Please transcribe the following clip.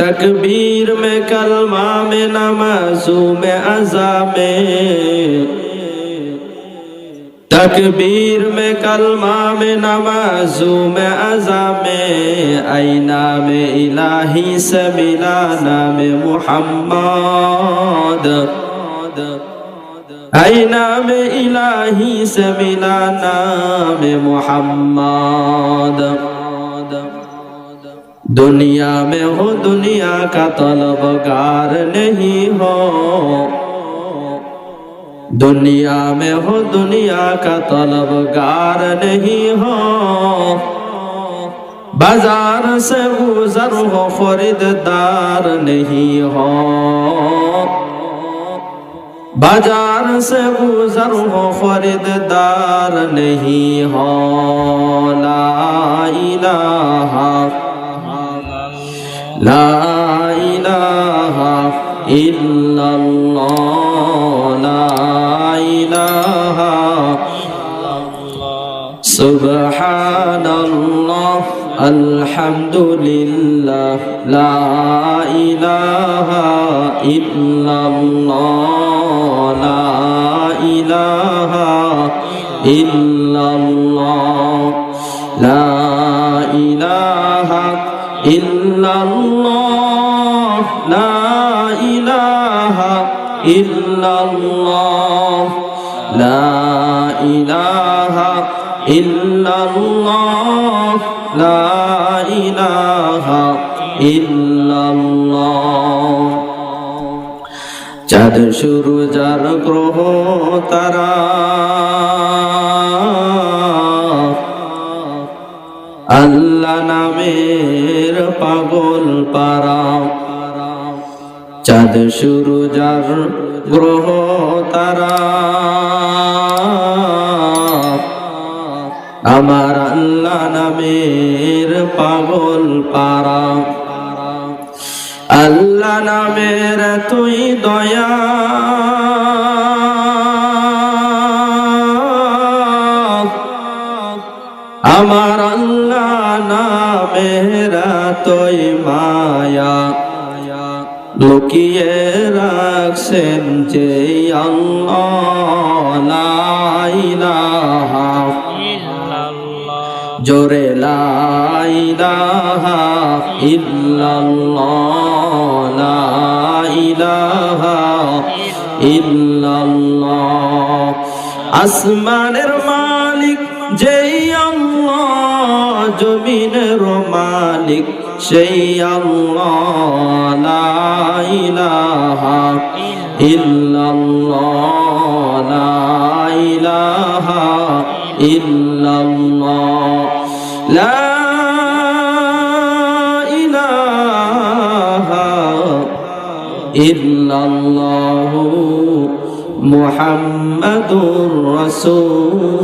تکبیر میں کلمہ میں نمازوں میں عزا میں تکبیر میں کلمہ میں نمازوں میں عزا میں آئینہ میں الہی سے ملانا میں محمد آئینہ میں الہی سے ملانا میں محمد दुनिया में हो, दुनिया का तलबगार नहीं हो। दुनिया में हो, दुनिया का तलबगार नहीं हो। बाज़ार से गुजर हो खरीददार नहीं हो। बाज़ार से गुजर हो खरीददार नहीं हो। ला इलाहा لا إله إلا الله لا إله سبحان الله الحمد لله لا إله إلا الله لا إله إلا الله لا إله ইল্লাল্লাহ লা ইলাহা চাঁদ শুরু যার গ্রহ তারা আল্লাহ নামে পাগল পারা। চাঁদ শুরু যার গ্রহ তারা। আমার আল্লাহ নামের পাগল পারা। আল্লাহ নামের তুই দয়া আমার আল্লাহ নামের তুই মায়া। লুকিয়ে রাখছেন যে আল্লাহ জোরে লাইলাহা ইল্লাল্লাহ লাইলাহা ইল্লাল্লাহ। আসমানের মালিক যেই জমিনের মালিক সেই আল্লাহ ইলাহা ইল্লাল্লাহ মুহাম্মাদুর রাসূলুল্লাহ।